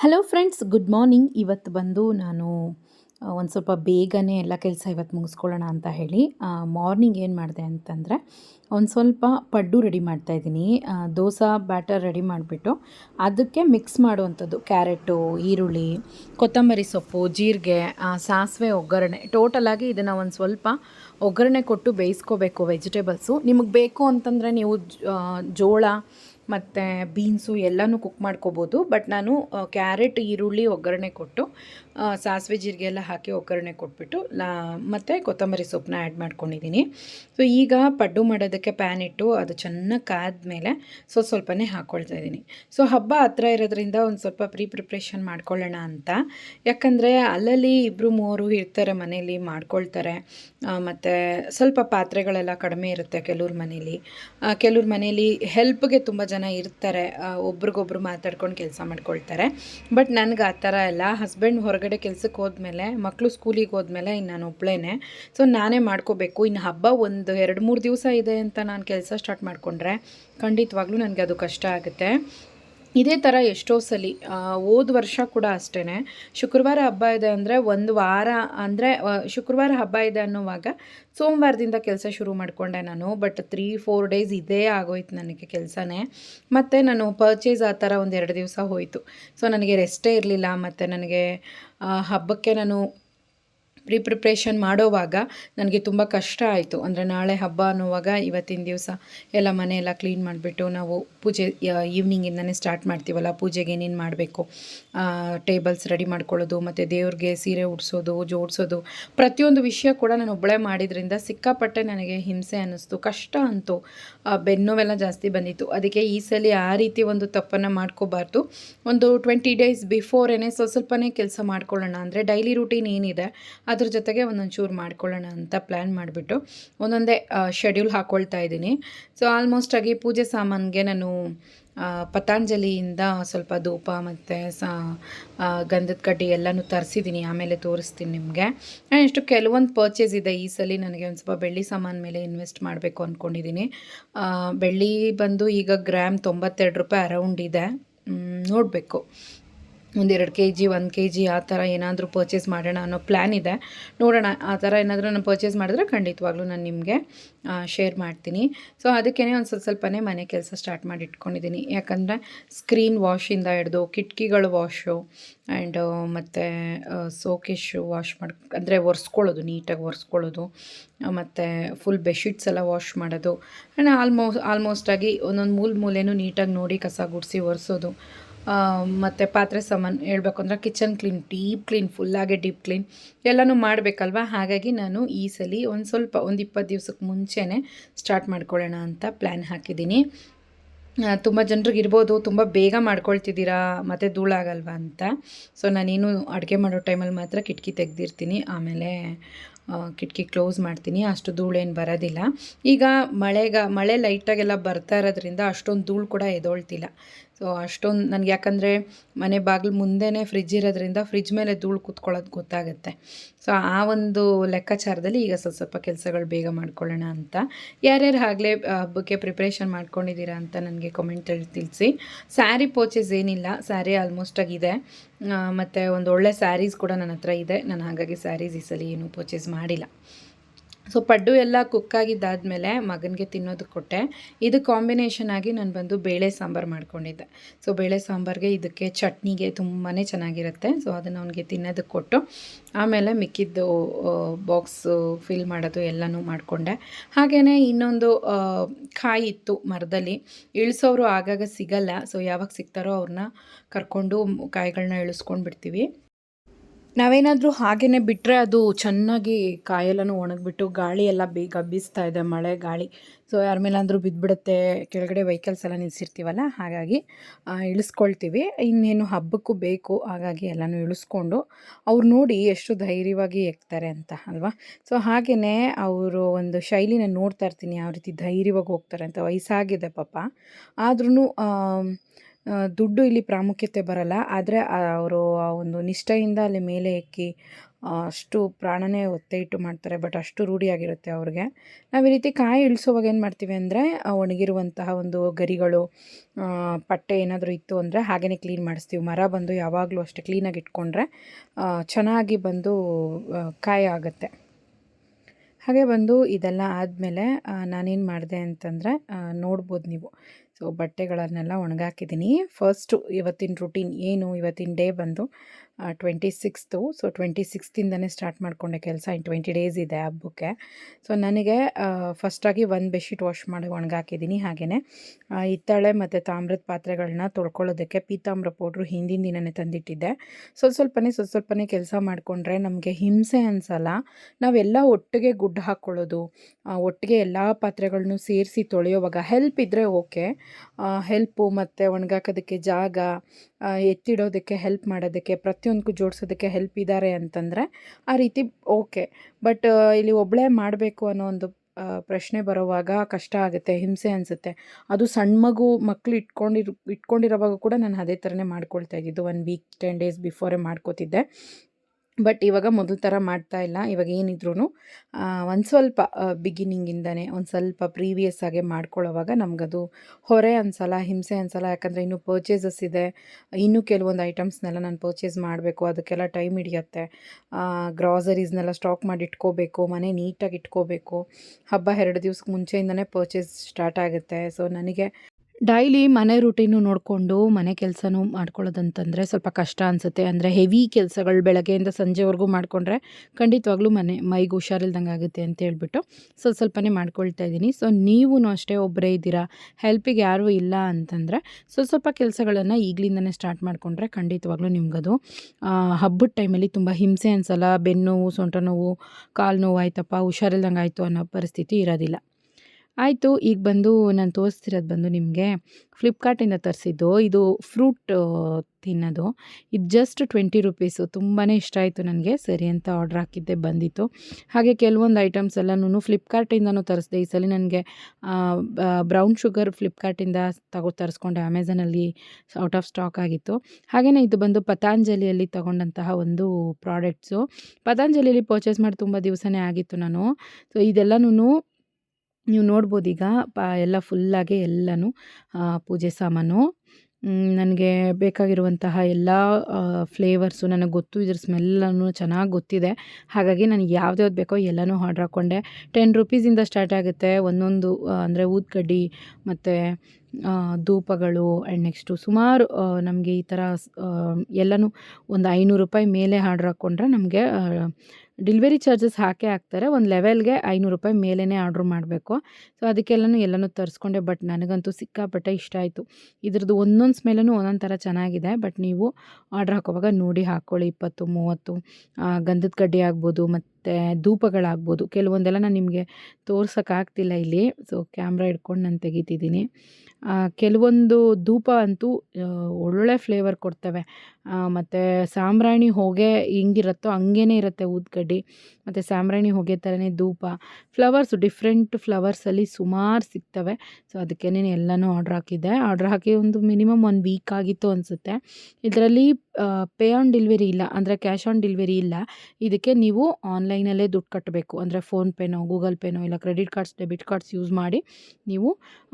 Hello friends good morning ಇವತ್ತು ಬಂದು ನಾನು ಒಂದು ಸ್ವಲ್ಪ ಬೇಗನೆ ಎಲ್ಲ ಕೆಲಸ ಇವತ್ತು ಮುಗಿಸ್ಕೊಳ್ಳೋಣ ಅಂತ ಹೇಳಿ ಮಾರ್ನಿಂಗ್ ಏನು ಮಾಡಿದೆ ಅಂತಂದರೆ, ಒಂದು ಸ್ವಲ್ಪ ಪಡ್ಡು ರೆಡಿ ಮಾಡ್ತಾಯಿದ್ದೀನಿ ದೋಸೆ ಬ್ಯಾಟರ್ ರೆಡಿ ಮಾಡಿಬಿಟ್ಟು ಅದಕ್ಕೆ ಮಿಕ್ಸ್ ಮಾಡುವಂಥದ್ದು ಕ್ಯಾರೆಟು ಈರುಳ್ಳಿ, ಕೊತ್ತಂಬರಿ ಸೊಪ್ಪು, ಜೀರಿಗೆ ಸಾಸಿವೆ ಒಗ್ಗರಣೆ. ಟೋಟಲಾಗಿ ಇದನ್ನು ಒಂದು ಸ್ವಲ್ಪ ಒಗ್ಗರಣೆ ಕೊಟ್ಟು ಬೇಯಿಸ್ಕೋಬೇಕು ವೆಜಿಟೇಬಲ್ಸು ನಿಮಗೆ ಬೇಕು ಅಂತಂದರೆ ನೀವು ಜೋಳ ಮತ್ತು ಬೀನ್ಸು ಎಲ್ಲನೂ ಕುಕ್ ಮಾಡ್ಕೋಬೋದು. ಬಟ್ ನಾನು ಕ್ಯಾರೆಟ್ ಈರುಳ್ಳಿ ಒಗ್ಗರಣೆ ಕೊಟ್ಟು ಸಾಸಿವೆ ಜೀರಿಗೆ ಎಲ್ಲ ಹಾಕಿ ಒಗ್ಗರಣೆ ಕೊಟ್ಬಿಟ್ಟು, ಲಾ, ಮತ್ತು ಕೊತ್ತಂಬರಿ ಸೊಪ್ಪನ್ನ ಆ್ಯಡ್ ಮಾಡ್ಕೊಂಡಿದ್ದೀನಿ. ಸೊ ಈಗ ಪಡ್ಡು ಮಾಡೋದಕ್ಕೆ ಪ್ಯಾನ್ ಇಟ್ಟು ಅದು ಚೆನ್ನಾಗಿ ಕಾದ್ಮೇಲೆ ಸೊ ಸ್ವಲ್ಪನೇ ಹಾಕ್ಕೊಳ್ತಾ ಇದ್ದೀನಿ. ಸೊ ಹಬ್ಬ ಹತ್ರ ಇರೋದ್ರಿಂದ ಒಂದು ಸ್ವಲ್ಪ ಪ್ರೀ ಪ್ರಿಪ್ರೇಷನ್ ಮಾಡ್ಕೊಳ್ಳೋಣ ಅಂತ. ಯಾಕಂದರೆ ಅಲ್ಲಲ್ಲಿ ಇಬ್ಬರು ಮೂವರು ಇರ್ತಾರೆ ಮನೇಲಿ, ಮಾಡ್ಕೊಳ್ತಾರೆ. ಮತ್ತು ಸ್ವಲ್ಪ ಪಾತ್ರೆಗಳೆಲ್ಲ ಕಡಿಮೆ ಇರುತ್ತೆ ಕೆಲವ್ರ ಮನೇಲಿ. ಕೆಲವ್ರ ಮನೇಲಿ ಹೆಲ್ಪ್ಗೆ ತುಂಬ ಜನ ಇರ್ತಾರೆ ಒಬ್ರಿಗೊಬ್ರು ಮಾತಾಡ್ಕೊಂಡು ಕೆಲಸ ಮಾಡ್ಕೊಳ್ತಾರೆ. ಬಟ್ ನನಗೆ ಆ ಥರ ಎಲ್ಲ ಹಸ್ಬೆಂಡ್ ಹೊರಗಡೆ ಕೆಲಸಕ್ಕೆ ಹೋದ್ಮೇಲೆ ಮಕ್ಕಳು ಸ್ಕೂಲಿಗೆ ಹೋದ್ಮೇಲೆ ಇನ್ನು ನಾನು ಒಬ್ಬಳೇ ಸೊ, ನಾನೇ ಮಾಡ್ಕೋಬೇಕು. ಇನ್ನು ಹಬ್ಬ ಒಂದು ಎರಡು ಮೂರು ದಿವಸ ಇದೆ ಅಂತ ನಾನು ಕೆಲಸ ಸ್ಟಾರ್ಟ್ ಮಾಡಿಕೊಂಡ್ರೆ ಖಂಡಿತವಾಗ್ಲೂ ನನಗೆ ಅದು ಕಷ್ಟ ಆಗುತ್ತೆ. ಇದೇ ಥರ ಎಷ್ಟೋ ಸಲ ಹೋದ ವರ್ಷ ಕೂಡ ಅಷ್ಟೇ ಶುಕ್ರವಾರ ಹಬ್ಬ ಇದೆ ಅಂದರೆ ಒಂದು ವಾರ ಅಂದರೆ ಶುಕ್ರವಾರ ಹಬ್ಬ ಇದೆ ಅನ್ನುವಾಗ ಸೋಮವಾರದಿಂದ ಕೆಲಸ ಶುರು ಮಾಡಿಕೊಂಡೆ ನಾನು ಬಟ್ ತ್ರೀ ಫೋರ್ ಡೇಸ್ ಇದೇ ಆಗೋಯ್ತು ನನಗೆ ಕೆಲಸನೇ. ಮತ್ತು ನಾನು ಪರ್ಚೇಸ್ ಆ ಥರ ಒಂದು ಎರಡು ದಿವಸ ಹೋಯಿತು. ಸೊ ನನಗೆ ರೆಸ್ಟೇ ಇರಲಿಲ್ಲ, ಮತ್ತು ನನಗೆ ಹಬ್ಬಕ್ಕೆ ನಾನು ಪ್ರೀ ಪ್ರಿಪ್ರೇಷನ್ ಮಾಡೋವಾಗ ನನಗೆ ತುಂಬ ಕಷ್ಟ ಆಯಿತು. ಅಂದರೆ ನಾಳೆ ಹಬ್ಬ ಅನ್ನುವಾಗ ಇವತ್ತಿನ ದಿವಸ ಎಲ್ಲ ಮನೆಯೆಲ್ಲ ಕ್ಲೀನ್ ಮಾಡಿಬಿಟ್ಟು ನಾವು ಪೂಜೆ ಈವ್ನಿಂಗಿಂದನೇ ಸ್ಟಾರ್ಟ್ ಮಾಡ್ತೀವಲ್ಲ, ಪೂಜೆಗೆ ಏನೇನು ಮಾಡಬೇಕು? ಟೇಬಲ್ಸ್ ರೆಡಿ ಮಾಡ್ಕೊಳ್ಳೋದು, ಮತ್ತು ದೇವ್ರಿಗೆ ಸೀರೆ ಉಡಿಸೋದು, ಜೋಡಿಸೋದು, ಪ್ರತಿಯೊಂದು ವಿಷಯ ಕೂಡ ನಾನು ಒಬ್ಬಳೇ ಮಾಡಿದ್ರಿಂದ ಸಿಕ್ಕಾಪಟ್ಟೆ ನನಗೆ ಹಿಂಸೆ ಅನ್ನಿಸ್ತು, ಕಷ್ಟ ಅಂತು ಬೆನ್ನೋವೆಲ್ಲ ಜಾಸ್ತಿ ಬಂದಿತ್ತು. ಅದಕ್ಕೆ ಈ ಸಲ ಆ ರೀತಿ ಒಂದು ತಪ್ಪನ್ನು ಮಾಡ್ಕೋಬಾರ್ದು. ಒಂದು ಟ್ವೆಂಟಿ ಡೇಸ್ ಬಿಫೋರೇನೆ ಸ್ವಲ್ಪ ಸ್ವಲ್ಪನೇ ಕೆಲಸ ಮಾಡ್ಕೊಳ್ಳೋಣ. ಅಂದರೆ ಡೈಲಿ ರೂಟೀನ್ ಏನಿದೆ ಅದ್ರ ಜೊತೆಗೆ ಒಂದೊಂದು ಚೂರು ಮಾಡ್ಕೊಳ್ಳೋಣ ಅಂತ ಪ್ಲ್ಯಾನ್ ಮಾಡಿಬಿಟ್ಟು ಒಂದೊಂದೇ ಶೆಡ್ಯೂಲ್ ಹಾಕ್ಕೊಳ್ತಾ ಇದ್ದೀನಿ. ಸೊ ಆಲ್ಮೋಸ್ಟ್ ಆಗಿ ಪೂಜೆ ಸಾಮಾನಿಗೆ ನಾನು ಪತಾಂಜಲಿಯಿಂದ ಸ್ವಲ್ಪ ಧೂಪ ಮತ್ತು ಸಾ ಗಂಧದ ಕಡ್ಡಿ ಎಲ್ಲನೂ ತರಿಸಿದ್ದೀನಿ ಆಮೇಲೆ ತೋರಿಸ್ತೀನಿ ನಿಮಗೆ. ಎಷ್ಟು ಕೆಲವೊಂದು ಪರ್ಚೇಸ್ ಇದೆ. ಈ ಸಲ ನನಗೆ ಒಂದು ಸ್ವಲ್ಪ ಬೆಳ್ಳಿ ಸಾಮಾನು ಮೇಲೆ ಇನ್ವೆಸ್ಟ್ ಮಾಡಬೇಕು ಅಂದ್ಕೊಂಡಿದ್ದೀನಿ ಬೆಳ್ಳಿ ಬಂದು ಈಗ ಗ್ರಾಮ್ ತೊಂಬತ್ತೆರಡು ರೂಪಾಯಿ ಅರೌಂಡ್ ಇದೆ. ನೋಡಬೇಕು. ಒಂದೆರಡು ಕೆ ಜಿ ಒಂದು ಕೆ ಜಿ ಆ ಥರ ಏನಾದರೂ ಪರ್ಚೇಸ್ ಮಾಡೋಣ ಅನ್ನೋ ಪ್ಲ್ಯಾನ್ ಇದೆ. ನೋಡೋಣ, ಆ ಥರ ಏನಾದರೂ ನಾನು ಪರ್ಚೇಸ್ ಮಾಡಿದ್ರೆ ಖಂಡಿತವಾಗ್ಲೂ ನಾನು ನಿಮಗೆ ಶೇರ್ ಮಾಡ್ತೀನಿ. ಸೊ ಅದಕ್ಕೇ ಒಂದು ಸ್ವಲ್ಪ ಸ್ವಲ್ಪನೇ ಮನೆ ಕೆಲಸ ಸ್ಟಾರ್ಟ್ ಮಾಡಿ ಇಟ್ಕೊಂಡಿದ್ದೀನಿ. ಯಾಕಂದರೆ ಸ್ಕ್ರೀನ್ ವಾಶಿಂದ ಹಿಡ್ದು ಕಿಟಕಿಗಳು ವಾಶು ಆ್ಯಂಡ್ ಮತ್ತು ಸೋಕೇಶು ವಾಶ್ ಮಾಡಿ, ಅಂದರೆ ಒರೆಸ್ಕೊಳ್ಳೋದು, ನೀಟಾಗಿ ಒರೆಸ್ಕೊಳ್ಳೋದು ಮತ್ತು ಫುಲ್ ಬೆಡ್ಶೀಟ್ಸ್ ಎಲ್ಲ ವಾಶ್ ಮಾಡೋದು. ಆ್ಯಂಡ್ ಆಲ್ಮೋಸ್ಟ್ ಆಲ್ಮೋಸ್ಟಾಗಿ ಒಂದೊಂದು ಮೂಲ ಮೂಲೆಯೂ ನೀಟಾಗಿ ನೋಡಿ ಕಸ ಗುಡಿಸಿ ಒರೆಸೋದು. ಮತ್ತು ಪಾತ್ರೆ ಸಾಮಾನು ಹೇಳ್ಬೇಕು ಅಂದ್ರೆ ಕಿಚನ್ ಕ್ಲೀನ್ ಡೀಪ್ ಕ್ಲೀನ್ ಫುಲ್ಲಾಗೆ ಡೀಪ್ ಕ್ಲೀನ್ ಎಲ್ಲನೂ ಮಾಡಬೇಕಲ್ವ? ಹಾಗಾಗಿ ನಾನು ಈ ಸಲ ಒಂದು ಸ್ವಲ್ಪ ಒಂದು ಇಪ್ಪತ್ತು ದಿವ್ಸಕ್ಕೆ ಮುಂಚೆನೇ ಸ್ಟಾರ್ಟ್ ಮಾಡ್ಕೊಳ್ಳೋಣ ಅಂತ ಪ್ಲ್ಯಾನ್ ಹಾಕಿದ್ದೀನಿ. ತುಂಬ ಜನರಿಗೆ ಇರ್ಬೋದು, ತುಂಬ ಬೇಗ ಮಾಡ್ಕೊಳ್ತಿದ್ದೀರಾ, ಮತ್ತು ಧೂಳಾಗಲ್ವಾ ಅಂತ. ಸೊ ನಾನೇನು ಅಡುಗೆ ಮಾಡೋ ಟೈಮಲ್ಲಿ ಮಾತ್ರ ಕಿಟಕಿ ತೆಗೆದಿರ್ತೀನಿ. ಆಮೇಲೆ ಕಿಟಕಿ ಕ್ಲೋಸ್ ಮಾಡ್ತೀನಿ. ಅಷ್ಟು ಧೂಳೇನು ಬರೋದಿಲ್ಲ. ಈಗ ಮಳೆಗ, ಮಳೆ ಲೈಟಾಗೆಲ್ಲ ಬರ್ತಾ ಇರೋದ್ರಿಂದ ಅಷ್ಟೊಂದು ಧೂಳು ಕೂಡ ಎದೊಳ್ತಿಲ್ಲ. ಸೊ ಅಷ್ಟೊಂದು ನನಗೆ ಯಾಕಂದರೆ ಮನೆ ಬಾಗಿಲು ಮುಂದೆನೇ ಫ್ರಿಜ್ ಇರೋದ್ರಿಂದ ಫ್ರಿಜ್ ಮೇಲೆ ಧೂಳು ಕೂತ್ಕೊಳ್ಳೋದು ಗೊತ್ತಾಗುತ್ತೆ. ಸೊ ಆ ಒಂದು ಲೆಕ್ಕಾಚಾರದಲ್ಲಿ ಈಗ ಸ್ವಲ್ಪ ಸ್ವಲ್ಪ ಕೆಲಸಗಳು ಬೇಗ ಮಾಡ್ಕೊಳ್ಳೋಣ ಅಂತ. ಯಾರ್ಯಾರು ಆಗಲೇ ಹಬ್ಬಕ್ಕೆ ಪ್ರಿಪ್ರೇಷನ್ ಮಾಡ್ಕೊಂಡಿದ್ದೀರಾ ಅಂತ ನನಗೆ ಕಮೆಂಟಲ್ಲಿ ತಿಳಿಸಿ. ಸ್ಯಾರಿ ಪೋಚಸ್ ಏನಿಲ್ಲ. ಸ್ಯಾರಿ ಆಲ್ಮೋಸ್ಟ್ ಆಗಿದೆ ಮತ್ತು ಒಂದು ಒಳ್ಳೆ ಸ್ಯಾರೀಸ್ ಕೂಡ ನನ್ನ ಹತ್ರ ಇದೆ. ನಾನು ಹಾಗಾಗಿ ಸ್ಯಾರೀಸ್ ಈ ಸಲ ಏನೂ ಪರ್ಚೇಸ್ ಮಾಡಿಲ್ಲ. ಸೊ ಪಡ್ಡು ಎಲ್ಲ ಕುಕ್ಕಾಗಿದ್ದಾದಮೇಲೆ ಮಗನಿಗೆ ತಿನ್ನೋದು ಕೊಟ್ಟೆ. ಇದು ಕಾಂಬಿನೇಷನ್ ಆಗಿ ನಾನು ಬಂದು ಬೇಳೆ ಸಾಂಬಾರು ಮಾಡ್ಕೊಂಡಿದ್ದೆ. ಸೊ ಬೇಳೆ ಸಾಂಬಾರಿಗೆ ಇದಕ್ಕೆ ಚಟ್ನಿಗೆ ತುಂಬಾ ಚೆನ್ನಾಗಿರುತ್ತೆ. ಸೊ ಅದನ್ನು ಅವನಿಗೆ ತಿನ್ನೋದಕ್ಕೆ ಕೊಟ್ಟು ಆಮೇಲೆ ಮಿಕ್ಕಿದ್ದು ಬಾಕ್ಸು ಫಿಲ್ ಮಾಡೋದು ಎಲ್ಲನೂ ಮಾಡಿಕೊಂಡೆ. ಹಾಗೆಯೇ ಇನ್ನೊಂದು ಕಾಯಿ ಇತ್ತು ಮರದಲ್ಲಿ. ಇಳಿಸೋರು ಆಗಾಗ ಸಿಗಲ್ಲ. ಸೊ ಯಾವಾಗ ಸಿಗ್ತಾರೋ ಅವ್ರನ್ನ ಕರ್ಕೊಂಡು ಕಾಯಿಗಳನ್ನ ಇಳಿಸ್ಕೊಂಡು ಬಿಡ್ತೀವಿ ನಾವೇನಾದರೂ ಹಾಗೇ ಬಿಟ್ಟರೆ ಅದು ಚೆನ್ನಾಗಿ ಕಾಯೆಲ್ಲನೂ ಒಣಗಿಬಿಟ್ಟು ಗಾಳಿ ಎಲ್ಲ ಬಿ ಗಬ್ಬಿಸ್ತಾ ಇದೆ, ಮಳೆ, ಗಾಳಿ. ಸೊ ಯಾರ ಮೇಲಾದರೂ ಬಿದ್ದುಬಿಡುತ್ತೆ ಕೆಳಗಡೆ ವೆಹಿಕಲ್ಸ್ ಎಲ್ಲ ನಿಲ್ಲಿಸಿರ್ತೀವಲ್ಲ ಹಾಗಾಗಿ ಇಳಿಸ್ಕೊಳ್ತೀವಿ. ಇನ್ನೇನು ಹಬ್ಬಕ್ಕೂ ಬೇಕು, ಹಾಗಾಗಿ ಎಲ್ಲನೂ ಇಳಿಸ್ಕೊಂಡು ಅವ್ರು ನೋಡಿ ಎಷ್ಟು ಧೈರ್ಯವಾಗಿ ಎಕ್ತಾರೆ ಅಂತ, ಅಲ್ವಾ? ಸೊ ಹಾಗೆಯೇ ಅವರು ಒಂದು ಶೈಲಿನ ನೋಡ್ತಾ ಇರ್ತೀನಿ, ಯಾವ ರೀತಿ ಧೈರ್ಯವಾಗಿ ಹೋಗ್ತಾರೆ ಅಂತ. ವಯಸ್ಸಾಗಿದೆ ಪಾಪ. ಆದ್ರೂ ದುಡ್ಡು ಇಲ್ಲಿ ಪ್ರಾಮುಖ್ಯತೆ ಬರಲ್ಲ, ಆದರೆ ಅವರು ಆ ಒಂದು ನಿಷ್ಠೆಯಿಂದ ಅಲ್ಲಿ ಮೇಲೆ ಎಕ್ಕಿ ಅಷ್ಟು ಪ್ರಾಣನೇ ಒತ್ತೆ ಇಟ್ಟು ಮಾಡ್ತಾರೆ, ಬಟ್ ಅಷ್ಟು ರೂಢಿಯಾಗಿರುತ್ತೆ ಅವ್ರಿಗೆ. ನಾವು ಈ ರೀತಿ ಕಾಯಿ ಇಳಿಸೋವಾಗ ಏನು ಮಾಡ್ತೀವಿ ಅಂದರೆ ಒಣಗಿರುವಂತಹ ಒಂದು ಗರಿಗಳು ಪಟ್ಟೆ ಏನಾದರೂ ಇತ್ತು ಅಂದರೆ ಹಾಗೇ ಕ್ಲೀನ್ ಮಾಡಿಸ್ತೀವಿ. ಮರ ಬಂದು ಯಾವಾಗಲೂ ಅಷ್ಟೇ ಕ್ಲೀನಾಗಿ ಇಟ್ಕೊಂಡ್ರೆ ಚೆನ್ನಾಗಿ ಬಂದು ಕಾಯಿ ಆಗುತ್ತೆ. ಹಾಗೆ ಬಂದು ಇದೆಲ್ಲ ಆದಮೇಲೆ ನಾನೇನು ಮಾಡಿದೆ ಅಂತಂದರೆ ನೋಡ್ಬೋದು ನೀವು. ಸೊ ಬಟ್ಟೆಗಳನ್ನೆಲ್ಲ ಒಣಗಾಕಿದ್ದೀನಿ. ಫಸ್ಟು ಇವತ್ತಿನ ರುಟೀನ್ ಏನು? ಇವತ್ತಿನ ಡೇ ಬಂದು ಟ್ವೆಂಟಿ ಸಿಕ್ಸ್ತು ಸೊ ಟ್ವೆಂಟಿ ಸಿಕ್ಸ್ತಿಂದನೇ ಸ್ಟಾರ್ಟ್ ಮಾಡಿಕೊಂಡೆ ಕೆಲಸ. ಇನ್ನು ಟ್ವೆಂಟಿ ಡೇಸ್ ಇದೆ ಹಬ್ಬಕ್ಕೆ. ಸೊ ನನಗೆ ಫಸ್ಟಾಗಿ ಒಂದು ಬೆಡ್ಶೀಟ್ ವಾಶ್ ಮಾಡಿ ಒಣಗಾಕಿದ್ದೀನಿ ಹಾಗೆಯೇ ಹಿತ್ತಾಳೆ ಮತ್ತು ತಾಮ್ರದ ಪಾತ್ರೆಗಳನ್ನ ತೊಳ್ಕೊಳ್ಳೋದಕ್ಕೆ ಪೀತಾಮ್ರ ಪೌಡ್ರು ಹಿಂದಿನ ದಿನನೇ ತಂದಿಟ್ಟಿದ್ದೆ. ಸ್ವಲ್ಪ ಸ್ವಲ್ಪನೇ ಸ್ವಲ್ಪ ಸ್ವಲ್ಪನೇ ಕೆಲಸ ಮಾಡಿಕೊಂಡ್ರೆ ನಮಗೆ ಹಿಂಸೆ ಅನಿಸಲ್ಲ. ನಾವೆಲ್ಲ ಒಟ್ಟಿಗೆ ಗುಡ್ಡು ಹಾಕ್ಕೊಳ್ಳೋದು ಒಟ್ಟಿಗೆ ಎಲ್ಲ ಪಾತ್ರೆಗಳನ್ನೂ ಸೇರಿಸಿ ತೊಳೆಯೋವಾಗ ಹೆಲ್ಪ್ ಇದ್ದರೆ ಓಕೆ. ಹೆಲ್ಪು ಮತ್ತು ಒಣಗಾಕೋದಕ್ಕೆ ಜಾಗ ಎತ್ತಿಡೋದಕ್ಕೆ ಹೆಲ್ಪ್ ಮಾಡೋದಕ್ಕೆ ಪ್ರತಿಯೊಂದಕ್ಕೂ ಜೋಡಿಸೋದಕ್ಕೆ ಹೆಲ್ಪ್ ಇದ್ದಾರೆ ಅಂತಂದರೆ ಆ ರೀತಿ ಓಕೆ ಬಟ್ ಇಲ್ಲಿ ಒಬ್ಬಳೇ ಮಾಡಬೇಕು ಅನ್ನೋ ಒಂದು ಪ್ರಶ್ನೆ ಬರೋವಾಗ ಕಷ್ಟ ಆಗುತ್ತೆ, ಹಿಂಸೆ ಅನಿಸುತ್ತೆ. ಅದು ಸಣ್ಣ ಮಗು ಮಕ್ಕಳು ಇಟ್ಕೊಂಡಿರು, ಇಟ್ಕೊಂಡಿರೋವಾಗ ಕೂಡ ನಾನು ಅದೇ ಥರನೇ ಮಾಡ್ಕೊಳ್ತಾ ಇದ್ದಿದ್ದು. ಒನ್ ವೀಕ್ ಟೆನ್ ಡೇಸ್ ಬಿಫೋರೇ ಮಾಡ್ಕೋತಿದ್ದೆ. ಬಟ್ ಇವಾಗ ಮೊದಲ ಥರ ಮಾಡ್ತಾ ಇಲ್ಲ. ಇವಾಗ ಏನಿದ್ರು ಒಂದು ಸ್ವಲ್ಪ ಬಿಗಿನಿಂಗಿಂದನೇ ಒಂದು ಸ್ವಲ್ಪ ಪ್ರೀವಿಯಸ್ ಆಗಿ ಮಾಡ್ಕೊಳ್ಳೋವಾಗ ನಮಗದು ಹೊರೆ ಅನ್ಸಲ್ಲ, ಹಿಂಸೆ ಅನ್ಸಲ್ಲ. ಯಾಕಂದರೆ ಇನ್ನೂ ಪರ್ಚೇಸಸ್ ಇದೆ. ಇನ್ನೂ ಕೆಲವೊಂದು ಐಟಮ್ಸ್ನೆಲ್ಲ ನಾನು ಪರ್ಚೇಸ್ ಮಾಡಬೇಕು. ಅದಕ್ಕೆಲ್ಲ ಟೈಮ್ ಹಿಡಿಯುತ್ತೆ. ಗ್ರಾಸರೀಸ್ನೆಲ್ಲ ಸ್ಟಾಕ್ ಮಾಡಿ ಇಟ್ಕೋಬೇಕು. ಮನೆ ನೀಟಾಗಿ ಇಟ್ಕೋಬೇಕು. ಹಬ್ಬ ಎರಡು ದಿವ್ಸಕ್ಕೆ ಮುಂಚೆಯಿಂದನೇ ಪರ್ಚೇಸ್ ಸ್ಟಾರ್ಟ್ ಆಗುತ್ತೆ. ಸೊ ನನಗೆ ಡೈಲಿ ಮನೆ ರೂಟೀನು ನೋಡಿಕೊಂಡು ಮನೆ ಕೆಲಸನೂ ಮಾಡ್ಕೊಳ್ಳೋದಂತಂದರೆ ಸ್ವಲ್ಪ ಕಷ್ಟ ಅನಿಸುತ್ತೆ. ಅಂದರೆ ಹೆವಿ ಕೆಲಸಗಳು ಬೆಳಗ್ಗೆಯಿಂದ ಸಂಜೆವರೆಗೂ ಮಾಡಿಕೊಂಡ್ರೆ ಖಂಡಿತವಾಗ್ಲೂ ಮನೆ, ಮೈಗೆ ಹುಷಾರಿಲ್ದಂಗೆ ಆಗುತ್ತೆ ಅಂತ ಹೇಳ್ಬಿಟ್ಟು ಸ್ವಲ್ಪ ಸ್ವಲ್ಪನೇ ಮಾಡ್ಕೊಳ್ತಾ ಇದ್ದೀನಿ. ಸೊ ನೀವೂ ಅಷ್ಟೇ ಒಬ್ಬರೇ ಇದ್ದೀರಾ? ಹೆಲ್ಪಿಗೆ ಯಾರೂ ಇಲ್ಲ ಅಂತಂದರೆ ಸ್ವಲ್ಪ ಸ್ವಲ್ಪ ಕೆಲಸಗಳನ್ನು ಈಗಲಿಂದನೇ ಸ್ಟಾರ್ಟ್ ಮಾಡಿಕೊಂಡ್ರೆ ಖಂಡಿತವಾಗ್ಲೂ ನಿಮ್ಗದು. ಹಬ್ಬದ ಟೈಮಲ್ಲಿ ತುಂಬ ಹಿಂಸೆ ಅನಿಸಲ್ಲ? ಬೆನ್ನು ನೋವು ಸೊಂಟ ನೋವು ಕಾಲು ನೋವು ಆಯ್ತಪ್ಪ? ಹುಷಾರಿಲ್ದಂಗೆ ಆಯಿತು ಅನ್ನೋ ಪರಿಸ್ಥಿತಿ ಇರೋದಿಲ್ಲ. ಆಯಿತು, ಈಗ ಬಂದು ನಾನು ತೋರಿಸ್ತಿರೋದು ಬಂದು ನಿಮಗೆ. ಫ್ಲಿಪ್ಕಾರ್ಟಿಂದ ತರಿಸಿದ್ದು, ಇದು ಫ್ರೂಟ್ ತಿನ್ನೋದು. ಇದು ಜಸ್ಟ್ ಟ್ವೆಂಟಿ ರುಪೀಸು ತುಂಬಾ ಇಷ್ಟ ಆಯಿತು ನನಗೆ. ಸರಿ ಅಂತ ಆರ್ಡ್ರ್ ಹಾಕಿದ್ದೆ, ಬಂದಿತ್ತು. ಹಾಗೆ ಕೆಲವೊಂದು ಐಟಮ್ಸ್ ಎಲ್ಲನೂ ಫ್ಲಿಪ್ಕಾರ್ಟಿಂದನೂ ತರಿಸ್ದೆ. ಈ ಸಲ ನನಗೆ ಬ್ರೌನ್ ಶುಗರ್ ಫ್ಲಿಪ್ಕಾರ್ಟಿಂದ ತಗೋ, ತರಿಸ್ಕೊಂಡೆ. ಅಮೆಝಾನಲ್ಲಿ ಔಟ್ ಆಫ್ ಸ್ಟಾಕ್ ಆಗಿತ್ತು. ಹಾಗೆಯೇ ಇದು ಬಂದು ಪತಾಂಜಲಿಯಲ್ಲಿ ತಗೊಂಡಂತಹ ಒಂದು ಪ್ರಾಡಕ್ಟ್ಸು ಪತಾಂಜಲಿಯಲ್ಲಿ ಪರ್ಚೇಸ್ ಮಾಡಿ ತುಂಬ ದಿವಸನೇ ಆಗಿತ್ತು ನಾನು. ಸೊ ಇದೆಲ್ಲನೂ ನೀವು ನೋಡ್ಬೋದು ಈಗ, ಪ, ಎಲ್ಲ ಫುಲ್ಲಾಗಿ ಎಲ್ಲನೂ ಪೂಜೆ ಸಾಮಾನು. ನನಗೆ ಬೇಕಾಗಿರುವಂತಹ ಎಲ್ಲ ಫ್ಲೇವರ್ಸು ನನಗೆ ಗೊತ್ತು, ಇದ್ರ ಸ್ಮೆಲ್ಲನ್ನು ಚೆನ್ನಾಗಿ ಗೊತ್ತಿದೆ. ಹಾಗಾಗಿ ನನಗೆ ಯಾವ್ದ್ಯಾವ್ದು ಬೇಕೋ ಎಲ್ಲನೂ ಆರ್ಡ್ರ್ ಹಾಕ್ಕೊಂಡೆ ಟೆನ್ ರುಪೀಸಿಂದ ಸ್ಟಾರ್ಟ್ ಆಗುತ್ತೆ. ಒಂದೊಂದು ಅಂದರೆ ಊದ್ಕಡ್ಡಿ, ಮತ್ತು ಧೂಪಗಳು ಆ್ಯಂಡ್ ನೆಕ್ಸ್ಟು ಸುಮಾರು ನಮಗೆ ಈ ಥರ ಎಲ್ಲನೂ ಒಂದು ಐನೂರು ರೂಪಾಯಿ ಮೇಲೆ ಆರ್ಡ್ರ್ ಹಾಕ್ಕೊಂಡ್ರೆ ನಮಗೆ ಡೆಲಿವರಿ ಚಾರ್ಜಸ್ ಹಾಕೇ ಹಾಕ್ತಾರೆ. ಒಂದು ಲೆವೆಲ್ಗೆ ಐನೂರು ರೂಪಾಯಿ ಮೇಲೇ ಆರ್ಡ್ರ್ ಮಾಡಬೇಕು. ಸೊ, ಅದಕ್ಕೆಲ್ಲನೂ ಎಲ್ಲನೂ ತರಿಸ್ಕೊಂಡೆ, ಬಟ್ ನನಗಂತೂ ಸಿಕ್ಕಾಪಟ್ಟೆ ಇಷ್ಟ ಆಯಿತು. ಇದ್ರದ್ದು ಒಂದೊಂದು ಸ್ಮೆಲ್ಲೂ ಒಂದೊಂದು ಥರ ಚೆನ್ನಾಗಿದೆ, ಬಟ್ ನೀವು ಆರ್ಡ್ರ್ ಹಾಕೋವಾಗ ನೋಡಿ ಹಾಕ್ಕೊಳ್ಳಿ ಇಪ್ಪತ್ತು, ಮೂವತ್ತು ಗಂಧದ ಕಡ್ಡಿ ಆಗ್ಬೋದು ಮತ್ತು ಧೂಪಗಳಾಗ್ಬೋದು. ಕೆಲವೊಂದೆಲ್ಲ ನಾನು ನಿಮಗೆ ತೋರ್ಸೋಕ್ಕಾಗ್ತಿಲ್ಲ ಇಲ್ಲಿ. ಸೊ ಕ್ಯಾಮ್ರಾ ಹಿಡ್ಕೊಂಡು ನಾನು ತೆಗಿತಿದ್ದೀನಿ. ಕೆಲವೊಂದು ಧೂಪ ಅಂತೂ ಒಳ್ಳೊಳ್ಳೆ ಫ್ಲೇವರ್ ಕೊಡ್ತವೆ. ಮತ್ತು ಸಾಂಬ್ರಾಣಿ ಹೊಗೆ ಹೆಂಗಿರುತ್ತೋ ಹಂಗೇ ಇರುತ್ತೆ ಊದ್ಗಡ್ಡಿ. ಮತ್ತು ಸಾಂಬ್ರಾಣಿ ಹೊಗೆ ಥರನೇ ಧೂಪ. ಫ್ಲವರ್ಸು ಡಿಫ್ರೆಂಟ್ ಫ್ಲವರ್ಸಲ್ಲಿ ಸುಮಾರು ಸಿಗ್ತವೆ. ಸೊ ಅದಕ್ಕೇನೆ ಎಲ್ಲನೂ ಆರ್ಡ್ರ್ ಹಾಕಿದ್ದೆ. ಆರ್ಡ್ರ್ ಹಾಕಿ ಒಂದು ಮಿನಿಮಮ್ ಒಂದು ವೀಕ್ ಆಗಿತ್ತು ಅನಿಸುತ್ತೆ. ಇದರಲ್ಲಿ ಪೇ ಆನ್ ಡೆಲಿವರಿ ಇಲ್ಲ. ಅಂದರೆ ಕ್ಯಾಶ್ ಆನ್ ಡೆಲಿವರಿ ಇಲ್ಲ. ಇದಕ್ಕೆ ನೀವು ಆನ್ಲೈನಲ್ಲೇ ದುಡ್ಡು ಕಟ್ಟಬೇಕು. ಅಂದರೆ ಫೋನ್ಪೇನೋ ಗೂಗಲ್ ಪೇನೋ ಇಲ್ಲ credit cards, debit cards use ಮಾಡಿ ನೀವು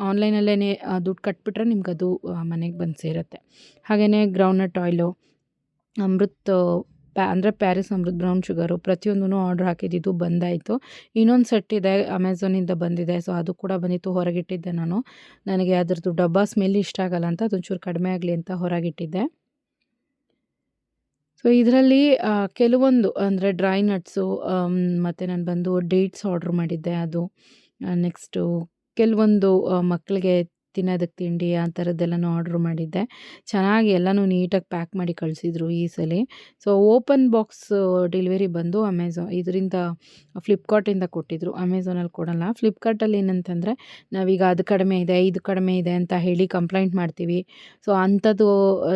ಆನ್ಲೈನಲ್ಲೇ ದುಡ್ಡು ಕಟ್ಬಿಟ್ರೆ ಅದು ಮನೆಗೆ ಬಂದು ಸೇರುತ್ತೆ. ಹಾಗೆಯೇ ಗ್ರೌಂಡ್ನಟ್ ಆಯಿಲು ಅಮೃತ್, ಪ್ಯಾ, ಅಂದರೆ ಪ್ಯಾರಿಸ್ ಅಮೃತ್ ಬ್ರೌನ್ ಶುಗರು ಪ್ರತಿಯೊಂದೂ ಆರ್ಡ್ರ್ ಹಾಕಿದ್ದು ಬಂದಾಯಿತು. ಇನ್ನೊಂದು ಸೆಟ್ ಇದೆ ಅಮೆಝಾನಿಂದ ಬಂದಿದೆ. ಸೊ ಅದು ಕೂಡ ಬಂದಿತ್ತು, ಹೊರಗಿಟ್ಟಿದ್ದೆ ನಾನು. ನನಗೆ ಅದರದ್ದು ಡಬ್ಬ ಸ್ಮೆಲ್ ಇಷ್ಟ ಆಗಲ್ಲ ಅಂತ, ಅದೊಂಚೂರು ಕಡಿಮೆ ಆಗಲಿ ಅಂತ ಹೊರಗಿಟ್ಟಿದ್ದೆ. ಸೊ ಇದರಲ್ಲಿ ಕೆಲವೊಂದು, ಅಂದರೆ ಡ್ರೈ ನಟ್ಸು ಮತ್ತು ನಾನು ಬಂದು ಡೇಟ್ಸ್ ಆರ್ಡ್ರ್ ಮಾಡಿದ್ದೆ ಅದು. ನೆಕ್ಸ್ಟು ಕೆಲವೊಂದು ಮಕ್ಕಳಿಗೆ ತಿನ್ನೋದಕ್ಕೆ ತಿಂಡಿ ಆ ಥರದ್ದೆಲ್ಲನೂ ಆರ್ಡ್ರ್ ಮಾಡಿದ್ದೆ. ಚೆನ್ನಾಗಿ ಎಲ್ಲನೂ ನೀಟಾಗಿ ಪ್ಯಾಕ್ ಮಾಡಿ ಕಳಿಸಿದ್ರು ಈ ಸಲ. ಸೊ, ಓಪನ್ ಬಾಕ್ಸ್ ಡೆಲಿವರಿ ಬಂದು ಅಮೆಝಾನ್ ಇದರಿಂದ ಫ್ಲಿಪ್ಕಾರ್ಟಿಂದ ಕೊಟ್ಟಿದ್ರು. ಅಮೆಝಾನಲ್ಲಿ ಕೊಡಲ್ಲ. ಫ್ಲಿಪ್ಕಾರ್ಟಲ್ಲಿ ಏನಂತಂದರೆ, ನಾವೀಗ ಅದು ಕಡಿಮೆ ಇದೆ, ಇದು ಕಡಿಮೆ ಇದೆ ಅಂತ ಹೇಳಿ ಕಂಪ್ಲೇಂಟ್ ಮಾಡ್ತೀವಿ. ಸೊ, ಅಂಥದ್ದು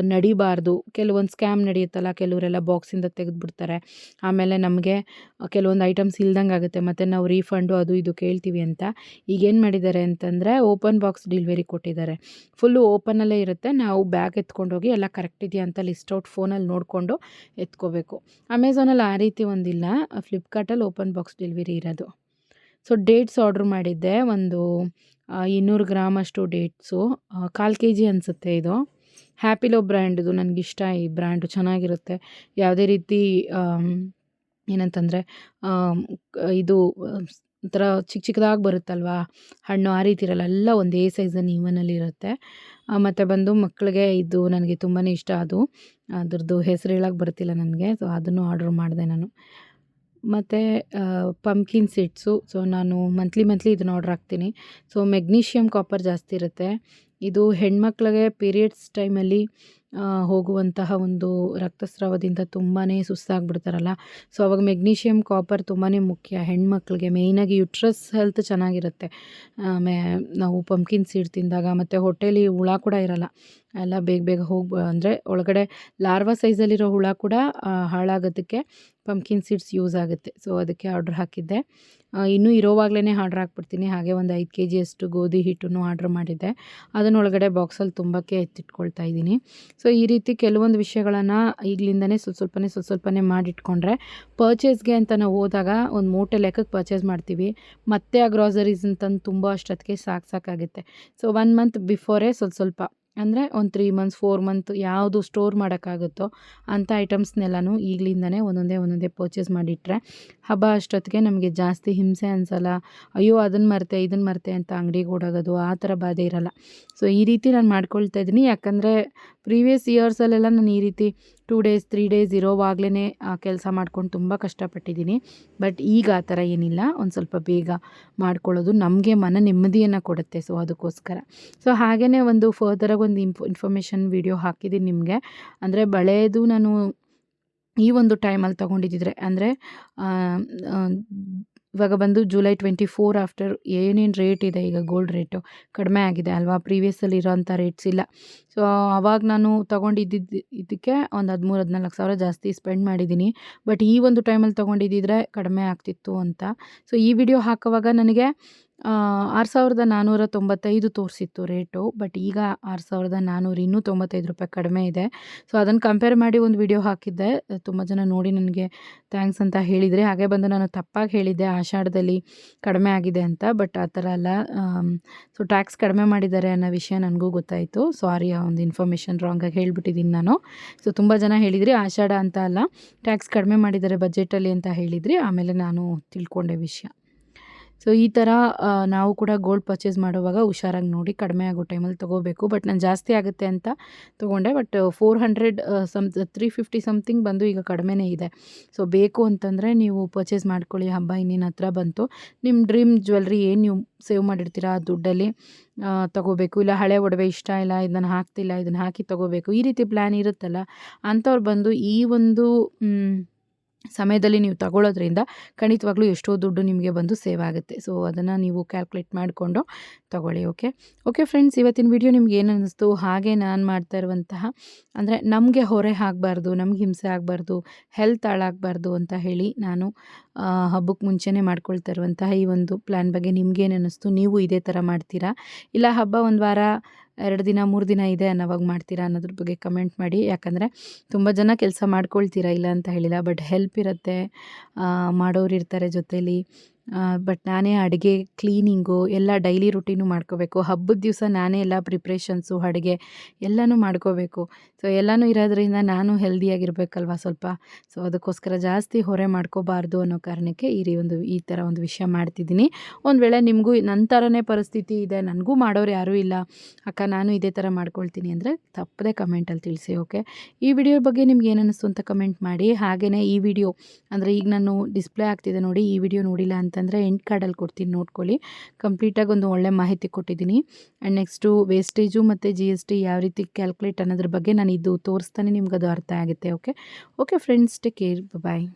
ನಡಿಬಾರ್ದು. ಕೆಲವೊಂದು ಸ್ಕ್ಯಾಮ್ ನಡೆಯುತ್ತಲ್ಲ, ಕೆಲವರೆಲ್ಲ ಬಾಕ್ಸಿಂದ ತೆಗೆದುಬಿಡ್ತಾರೆ. ಆಮೇಲೆ ನಮಗೆ ಕೆಲವೊಂದು ಐಟಮ್ಸ್ ಇಲ್ದಂಗೆ ಆಗುತ್ತೆ ಮತ್ತು ನಾವು ರೀಫಂಡು ಅದು ಇದು ಕೇಳ್ತೀವಿ ಅಂತ. ಈಗೇನು ಮಾಡಿದ್ದಾರೆ ಅಂತಂದರೆ, ಓಪನ್ ಬಾಕ್ಸ್ ಡೆಲಿವರಿ ಕೊಟ್ಟಿದ್ದಾರೆ. ಫುಲ್ಲು ಓಪನಲ್ಲೇ ಇರುತ್ತೆ. ನಾವು ಬ್ಯಾಗ್ ಎತ್ಕೊಂಡೋಗಿ ಎಲ್ಲ ಕರೆಕ್ಟ್ ಇದೆಯಾ ಅಂತ ಲಿಸ್ಟ್ ಔಟ್ ಫೋನಲ್ಲಿ ನೋಡಿಕೊಂಡು ಎತ್ಕೋಬೇಕು. ಅಮೆಝಾನಲ್ಲಿ ಆ ರೀತಿ ಒಂದಿಲ್ಲ. ಫ್ಲಿಪ್ಕಾರ್ಟಲ್ಲಿ ಓಪನ್ ಬಾಕ್ಸ್ ಡೆಲಿವರಿ ಇರೋದು. ಸೊ ಡೇಟ್ಸ್ ಆರ್ಡ್ರ್ ಮಾಡಿದ್ದೆ. ಒಂದು ಇನ್ನೂರು ಗ್ರಾಮ್ ಅಷ್ಟು ಡೇಟ್ಸು ಕಾಲು ಕೆ ಜಿ ಅನಿಸುತ್ತೆ ಇದು. ಹ್ಯಾಪಿಲೋ ಬ್ರ್ಯಾಂಡ್ದು ನನಗಿಷ್ಟ ಈ ಬ್ರ್ಯಾಂಡು ಚೆನ್ನಾಗಿರುತ್ತೆ. ಯಾವುದೇ ರೀತಿ ಏನಂತಂದರೆ ಇದು ಒಂಥರ ಚಿಕ್ಕ ಚಿಕ್ಕದಾಗಿ ಬರುತ್ತಲ್ವಾ? ಹಣ್ಣು ಆ ರೀತಿ ಇರಲ್ಲ, ಎಲ್ಲ ಒಂದೇ ಸೈಜನ್ನು ಇವನಲ್ಲಿ ಇರುತ್ತೆ. ಮತ್ತು ಬಂದು ಮಕ್ಕಳಿಗೆ ಇದು ನನಗೆ ತುಂಬಾ ಇಷ್ಟ ಅದು. ಅದ್ರದ್ದು ಹೆಸರು ಹೇಳೋಕ್ಕೆ ಬರ್ತಿಲ್ಲ ನನಗೆ ಸೊ ಅದನ್ನು ಆರ್ಡ್ರ್ ಮಾಡಿದೆ ನಾನು. ಮತ್ತು ಪಂಪ್ಕಿನ್ ಸೀಡ್ಸು ಸೊ ನಾನು ಮಂತ್ಲಿ ಮಂತ್ಲಿ ಇದನ್ನ ಆರ್ಡ್ರ್ ಹಾಕ್ತೀನಿ. ಸೊ ಮೆಗ್ನೀಷಿಯಮ್ ಕಾಪರ್ ಜಾಸ್ತಿ ಇರುತ್ತೆ. ಇದು ಹೆಣ್ಮಕ್ಳಿಗೆ ಪೀರಿಯಡ್ಸ್ ಟೈಮಲ್ಲಿ ಹೋಗುವಂತಹ ಒಂದು ರಕ್ತಸ್ರಾವದಿಂದ ತುಂಬಾ ಸುಸ್ತಾಗ್ಬಿಡ್ತಾರಲ್ಲ. ಸೊ ಅವಾಗ ಮೆಗ್ನೀಷಿಯಮ್ ಕಾಪರ್ ತುಂಬಾ ಮುಖ್ಯ. ಹೆಣ್ಮಕ್ಳಿಗೆ ಮೇಯ್ನಾಗಿ ಯುಟ್ರಸ್ ಹೆಲ್ತ್ ಚೆನ್ನಾಗಿರುತ್ತೆ. ಆಮೇ, ನಾವು ಪಂಪ್ಕಿನ್ ಸೀಡ್ ತಿಂದಾಗ ಮತ್ತು ಹೊಟ್ಟೆಲಿ ಹುಳ ಕೂಡ ಇರಲ್ಲ. ಎಲ್ಲ ಬೇಗ ಬೇಗ ಹೋಗಿ, ಅಂದರೆ ಒಳಗಡೆ ಲಾರ್ವಾ ಸೈಜಲ್ಲಿರೋ ಹುಳ ಕೂಡ ಹಾಳಾಗೋದಕ್ಕೆ ಪಂಪ್ಕಿನ್ ಸೀಡ್ಸ್ ಯೂಸ್ ಆಗುತ್ತೆ. ಸೊ ಅದಕ್ಕೆ ಆರ್ಡ್ರ್ ಹಾಕಿದ್ದೆ. ಇನ್ನೂ ಇರೋವಾಗಲೇ ಆರ್ಡ್ರ್ ಹಾಕ್ಬಿಡ್ತೀನಿ. ಹಾಗೆ ಒಂದು ಐದು ಕೆ ಜಿಯಷ್ಟು ಗೋಧಿ ಹಿಟ್ಟನ್ನು ಆರ್ಡ್ರ್ ಮಾಡಿದ್ದೆ. ಅದನ್ನೊಳಗಡೆ ಬಾಕ್ಸಲ್ಲಿ ತುಂಬಕ್ಕೆ ಎತ್ತಿಟ್ಕೊಳ್ತಾ ಇದ್ದೀನಿ. ಸೊ ಈ ರೀತಿ ಕೆಲವೊಂದು ವಿಷಯಗಳನ್ನು ಈಗಲಿಂದನೇ ಸ್ವಲ್ಪ ಸ್ವಲ್ಪನೇ ಸ್ವಲ್ಪ ಸ್ವಲ್ಪನೇ ಮಾಡಿಟ್ಕೊಂಡ್ರೆ ಪರ್ಚೇಸ್ಗೆ ಅಂತ ನಾವು ಹೋದಾಗ ಒಂದು ಮೂಟೆ ಲೆಕ್ಕಕ್ಕೆ ಪರ್ಚೇಸ್ ಮಾಡ್ತೀವಿ. ಮತ್ತೆ ಆ ಗ್ರಾಸರೀಸ್ ಅಂತಂದು ತುಂಬ ಅಷ್ಟೊತ್ತಿಗೆ ಸಾಕು ಸಾಕಾಗುತ್ತೆ. ಸೊ ಒನ್ ಮಂತ್ ಬಿಫೋರೇ ಸ್ವಲ್ಪ ಸ್ವಲ್ಪ ಅಂದರೆ ಒಂದು ತ್ರೀ ಮಂತ್ಸ್ ಫೋರ್ ಮಂತ್ ಯಾವುದು ಸ್ಟೋರ್ ಮಾಡೋಕ್ಕಾಗುತ್ತೋ ಅಂಥ ಐಟಮ್ಸ್ನೆಲ್ಲನೂ ಈಗಲಿಂದನೇ ಒಂದೊಂದೇ ಒಂದೊಂದೇ ಪರ್ಚೇಸ್ ಮಾಡಿಟ್ರೆ ಹಬ್ಬ ಅಷ್ಟೊತ್ತಿಗೆ ನಮಗೆ ಜಾಸ್ತಿ ಹಿಂಸೆ ಅನಿಸಲ್ಲ. ಅಯ್ಯೋ ಅದನ್ನು ಮರ್ತೆ ಇದನ್ನು ಮರ್ತೆ ಅಂತ ಅಂಗಡಿಗೆ ಓಡೋಗೋದು ಆ ಥರ ಬಾಧೆ ಇರಲ್ಲ. ಸೊ ಈ ರೀತಿ ನಾನು ಮಾಡ್ಕೊಳ್ತಾ ಇದ್ದೀನಿ. ಯಾಕಂದರೆ ಪ್ರೀವಿಯಸ್ ಇಯರ್ಸಲ್ಲೆಲ್ಲ ನಾನು ಈ ರೀತಿ ಟೂ ಡೇಸ್, ತ್ರೀ ಡೇಸ್ ಇರೋವಾಗಲೇ ಕೆಲಸ ಮಾಡ್ಕೊಂಡು ತುಂಬ ಕಷ್ಟಪಟ್ಟಿದ್ದೀನಿ. ಬಟ್ ಈಗ ಆ ಥರ ಏನಿಲ್ಲ. ಒಂದು ಸ್ವಲ್ಪ ಬೇಗ ಮಾಡ್ಕೊಳ್ಳೋದು ನಮಗೆ ಮನ ನೆಮ್ಮದಿಯನ್ನು ಕೊಡುತ್ತೆ. ಸೊ ಅದಕ್ಕೋಸ್ಕರ. ಸೊ ಹಾಗೆಯೇ ಒಂದು ಫರ್ದರಾಗಿ ಒಂದು ಇಂಫ್ ಇನ್ಫಾರ್ಮೇಷನ್ ವಿಡಿಯೋ ಹಾಕಿದ್ದೀನಿ ನಿಮಗೆ. ಅಂದರೆ ಬಳೆದು ನಾನು ಈ ಒಂದು ಟೈಮಲ್ಲಿ ತೊಗೊಂಡಿದ್ದಿದ್ರೆ, ಅಂದರೆ ಇವಾಗ ಬಂದು ಜುಲೈ ಟ್ವೆಂಟಿ ಫೋರ್ ಆಫ್ಟರ್ ಏನೇನು ರೇಟ್ ಇದೆ, ಈಗ ಗೋಲ್ಡ್ ರೇಟು ಕಡಿಮೆ ಆಗಿದೆ ಅಲ್ವಾ? ಪ್ರೀವಿಯಸ್ಸಲ್ಲಿ ಇರೋಂಥ ರೇಟ್ಸ್ ಇಲ್ಲ. ಸೊ ಆವಾಗ ನಾನು ತೊಗೊಂಡಿದ್ದಿದ್ದು ಇದಕ್ಕೆ ಒಂದು ಹದಿಮೂರು, ಹದಿನಾಲ್ಕು ಸಾವಿರ ಜಾಸ್ತಿ ಸ್ಪೆಂಡ್ ಮಾಡಿದ್ದೀನಿ. ಬಟ್ ಈ ಒಂದು ಟೈಮಲ್ಲಿ ತೊಗೊಂಡಿದ್ದಿದ್ರೆ ಕಡಿಮೆ ಆಗ್ತಿತ್ತು ಅಂತ. ಸೊ ಈ ವಿಡಿಯೋ ಹಾಕೋವಾಗ ನನಗೆ ಆರು ಸಾವಿರದ ನಾನ್ನೂರ ತೊಂಬತ್ತೈದು ತೋರಿಸಿತ್ತು ರೇಟು, ಬಟ್ ಈಗ ಆರು ಸಾವಿರದ ನಾನ್ನೂರು ಇನ್ನೂ ತೊಂಬತ್ತೈದು ರೂಪಾಯಿ ಕಡಿಮೆ ಇದೆ. ಸೊ, ಅದನ್ನು ಕಂಪೇರ್ ಮಾಡಿ ಒಂದು ವಿಡಿಯೋ ಹಾಕಿದ್ದೆ. ತುಂಬ ಜನ ನೋಡಿ ನನಗೆ ಥ್ಯಾಂಕ್ಸ್ ಅಂತ ಹೇಳಿದರೆ, ಹಾಗೆ ಬಂದು ನಾನು ತಪ್ಪಾಗಿ ಹೇಳಿದ್ದೆ, ಆಷಾಢದಲ್ಲಿ ಕಡಿಮೆ ಆಗಿದೆ ಅಂತ, ಬಟ್ ಆ ಥರ ಅಲ್ಲ. ಸೊ ಟ್ಯಾಕ್ಸ್ ಕಡಿಮೆ ಮಾಡಿದ್ದಾರೆ ಅನ್ನೋ ವಿಷಯ ನನಗೂ ಗೊತ್ತಾಯಿತು. ಸಾರಿ ಆ ಒಂದು ಇನ್ಫಾರ್ಮೇಷನ್ ರಾಂಗಾಗಿ ಹೇಳಿಬಿಟ್ಟಿದ್ದೀನಿ ನಾನು. ಸೊ ತುಂಬ ಜನ ಹೇಳಿದ್ರಿ, ಆಷಾಢ ಅಂತ ಅಲ್ಲ ಟ್ಯಾಕ್ಸ್ ಕಡಿಮೆ ಮಾಡಿದ್ದಾರೆ ಬಜೆಟಲ್ಲಿ ಅಂತ ಹೇಳಿದ್ರಿ, ಆಮೇಲೆ ನಾನು ತಿಳ್ಕೊಂಡೆ ವಿಷಯ. ಸೊ ಈ ಥರ ನಾವು ಕೂಡ ಗೋಲ್ಡ್ ಪರ್ಚೇಸ್ ಮಾಡುವಾಗ ಹುಷಾರಾಗಿ ನೋಡಿ ಕಡಿಮೆ ಆಗೋ ಟೈಮಲ್ಲಿ ತೊಗೋಬೇಕು. ಬಟ್ ನಾನು ಜಾಸ್ತಿ ಆಗುತ್ತೆ ಅಂತ ತೊಗೊಂಡೆ. But four hundred some three fifty something ಬಂದು ಈಗ ಕಡಿಮೆನೇ ಇದೆ. ಸೊ ಬೇಕು ಅಂತಂದರೆ ನೀವು ಪರ್ಚೇಸ್ ಮಾಡ್ಕೊಳ್ಳಿ. ಹಬ್ಬ ಇನ್ನೇನು ಹತ್ರ ಬಂತು. ನಿಮ್ಮ ಡ್ರೀಮ್ ಜ್ಯುವೆಲ್ರಿ ಏನು ನೀವು ಸೇವ್ ಮಾಡಿರ್ತೀರಾ? ಆ ದುಡ್ಡಲ್ಲಿ ತೊಗೋಬೇಕು. ಇಲ್ಲ ಹಳೆ ಒಡವೆ ಇಷ್ಟ ಇಲ್ಲ ಇದನ್ನು ಹಾಕ್ತಿಲ್ಲ ಇದನ್ನು ಹಾಕಿ ತಗೋಬೇಕು. ಈ ರೀತಿ ಪ್ಲ್ಯಾನ್ ಇರುತ್ತಲ್ಲ, ಅಂಥವ್ರು ಬಂದು ಈ ಒಂದು ಸಮಯದಲ್ಲಿ ನೀವು ತಗೊಳ್ಳೋದ್ರಿಂದ ಖಂಡಿತವಾಗ್ಲೂ ಎಷ್ಟೋ ದುಡ್ಡು ನಿಮಗೆ ಬಂದು ಸೇವ್ ಆಗುತ್ತೆ. ಸೊ ಅದನ್ನು ನೀವು ಕ್ಯಾಲ್ಕುಲೇಟ್ ಮಾಡಿಕೊಂಡು ತಗೊಳ್ಳಿ ಓಕೆ ಓಕೆ ಫ್ರೆಂಡ್ಸ್ ಇವತ್ತಿನ ವಿಡಿಯೋ ನಿಮ್ಗೆ ಏನು ಅನ್ನಿಸ್ತು? ಹಾಗೆ ನಾನು ಮಾಡ್ತಾ ಇರುವಂತಹ, ಅಂದರೆ ನಮಗೆ ಹೊರೆ ಆಗಬಾರ್ದು, ನಮ್ಗೆ ಹಿಂಸೆ ಆಗಬಾರ್ದು ಹೆಲ್ತ್ ಹಾಳಾಗಬಾರ್ದು ಅಂತ ಹೇಳಿ ನಾನು ಹಬ್ಬಕ್ಕೆ ಮುಂಚೆನೇ ಮಾಡ್ಕೊಳ್ತಾ ಇರುವಂತಹ ಈ ಒಂದು ಪ್ಲ್ಯಾನ್ ಬಗ್ಗೆ ನಿಮ್ಗೇನು ಅನ್ನಿಸ್ತು? ನೀವು ಇದೇ ಥರ ಮಾಡ್ತೀರಾ? ಇಲ್ಲ ಹಬ್ಬ ಒಂದು ವಾರ ಎರಡು ದಿನ, ಮೂರು ದಿನ ಇದೆ ಅನ್ನೋವಾಗ ಮಾಡ್ತೀರಾ ಅನ್ನೋದ್ರ ಬಗ್ಗೆ ಕಮೆಂಟ್ ಮಾಡಿ. ಯಾಕಂದರೆ ತುಂಬ ಜನ ಕೆಲಸ ಮಾಡ್ಕೊಳ್ತೀರಾ ಇಲ್ಲ ಅಂತ ಹೇಳಿಲ್ಲ ಬಟ್ ಹೆಲ್ಪ್ ಇರುತ್ತೆ. ಮಾಡೋರು ಇರ್ತಾರೆ ಜೊತೇಲಿ. ಬಟ್ ನಾನೇ ಅಡುಗೆ ಕ್ಲೀನಿಂಗು ಎಲ್ಲ ಡೈಲಿ ರುಟೀನು ಮಾಡ್ಕೋಬೇಕು. ಹಬ್ಬದ ದಿವಸ ನಾನೇ ಎಲ್ಲ ಪ್ರಿಪ್ರೇಷನ್ಸು ಅಡುಗೆ ಎಲ್ಲನೂ ಮಾಡ್ಕೋಬೇಕು. ಸೊ ಎಲ್ಲನೂ ಇರೋದ್ರಿಂದ ನಾನು ಹೆಲ್ದಿಯಾಗಿರ್ಬೇಕಲ್ವ ಸ್ವಲ್ಪ? ಸೊ ಅದಕ್ಕೋಸ್ಕರ ಜಾಸ್ತಿ ಹೊರೆ ಮಾಡ್ಕೋಬಾರ್ದು ಅನ್ನೋ ಕಾರಣಕ್ಕೆ ಈ ರೀ ಒಂದು, ಈ ಥರ ಒಂದು ವಿಷಯ ಮಾಡ್ತಿದ್ದೀನಿ. ಒಂದು ವೇಳೆ ನಿಮಗೂ ನನ್ನ ಥರನೇ ಪರಿಸ್ಥಿತಿ ಇದೆ, ನನಗೂ ಮಾಡೋರು ಯಾರೂ ಇಲ್ಲ, ಅಕ್ಕ ನಾನು ಇದೇ ಥರ ಮಾಡ್ಕೊಳ್ತೀನಿ ಅಂದರೆ ತಪ್ಪದೆ ಕಮೆಂಟಲ್ಲಿ ತಿಳಿಸಿ ಓಕೆ ಈ ವಿಡಿಯೋ ಬಗ್ಗೆ ನಿಮ್ಗೆ ಏನಿಸ್ತು ಅಂತ ಕಮೆಂಟ್ ಮಾಡಿ. ಹಾಗೆಯೇ ಈ ವಿಡಿಯೋ, ಅಂದರೆ ಈಗ ನಾನು ಡಿಸ್ಪ್ಲೇ ಆಗ್ತಿದೆ ನೋಡಿ, ಈ ವಿಡಿಯೋ ನೋಡಿಲ್ಲ ಅಂತಂದರೆ ಎಂಡ್ ಕಾರ್ಡಲ್ಲಿ ಕೊಡ್ತೀನಿ, ನೋಡ್ಕೊಳ್ಳಿ. ಕಂಪ್ಲೀಟಾಗಿ ಒಂದು ಒಳ್ಳೆ ಮಾಹಿತಿ ಕೊಟ್ಟಿದ್ದೀನಿ. ಆ್ಯಂಡ್ ನೆಕ್ಸ್ಟು ವೇಸ್ಟೇಜು ಮತ್ತು ಜಿ ಎಸ್ ಟಿ ಯಾವ ರೀತಿ ಕ್ಯಾಲ್ಕುಲೇಟ್ ಅನ್ನೋದ್ರ ಬಗ್ಗೆ ನಾನು ಇದು ತೋರಿಸ್ತಾನೆ ನಿಮ್ಗೆ ಅದು ಅರ್ಥ ಆಗುತ್ತೆ okay okay friends take care bye